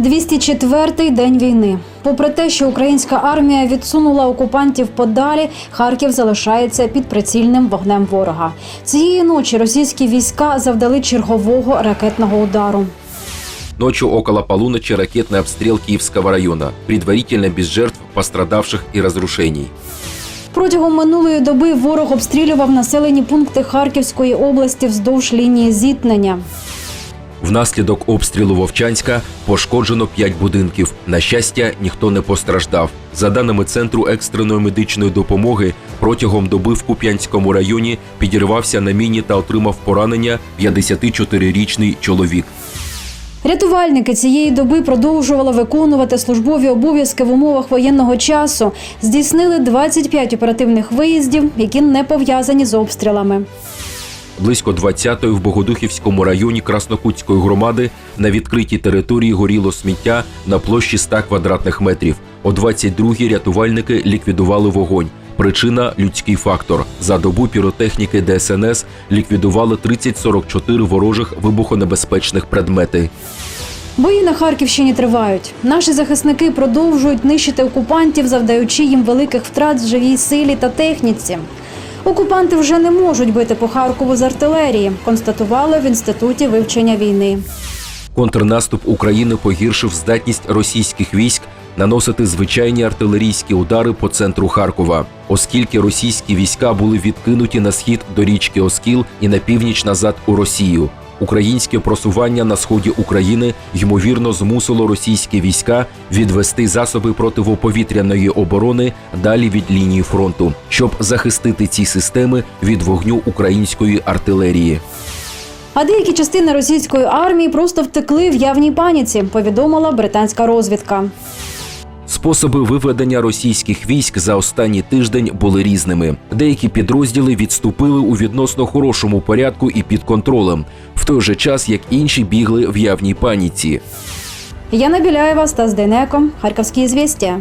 204-й день війни. Попри те, що українська армія відсунула окупантів подалі, Харків залишається під прицільним вогнем ворога. Цієї ночі російські війська завдали чергового ракетного удару. Ночью около полуночи ракетный обстрел Киевского района, предварительно без жертв, пострадавших и разрушений. Протягом минулої доби ворог обстрілював населені пункти Харківської області вздовж лінії зіткнення. Внаслідок обстрілу Вовчанська пошкоджено 5 будинків. На щастя, ніхто не постраждав. За даними Центру екстреної медичної допомоги, протягом доби в Куп'янському районі підірвався на міні та отримав поранення 54-річний чоловік. Рятувальники цієї доби продовжували виконувати службові обов'язки в умовах воєнного часу. Здійснили 25 оперативних виїздів, які не пов'язані з обстрілами. Близько 20-ї в Богодухівському районі Краснокутської громади на відкритій території горіло сміття на площі 100 квадратних метрів. О 22-й рятувальники ліквідували вогонь. Причина людський фактор. За добу піротехніки ДСНС ліквідували 30-44 ворожих вибухонебезпечних предмети. Бої на Харківщині тривають. Наші захисники продовжують нищити окупантів, завдаючи їм великих втрат в живій силі та техніці. Окупанти вже не можуть бити по Харкову з артилерії, констатували в інституті вивчення війни. Контрнаступ України погіршив здатність російських військ наносити звичайні артилерійські удари по центру Харкова, оскільки російські війська були відкинуті на схід до річки Оскіл і на північ назад у Росію. Українське просування на сході України ймовірно змусило російські війська відвести засоби противоповітряної оборони далі від лінії фронту, щоб захистити ці системи від вогню української артилерії. А деякі частини російської армії просто втекли в явній паніці, повідомила британська розвідка. Способи виведення російських військ за останній тиждень були різними. Деякі підрозділи відступили у відносно хорошому порядку і під контролем, в той же час як інші бігли в явній паніці. Яна Біляєва, Стас Дейнеко, Харківські звістя.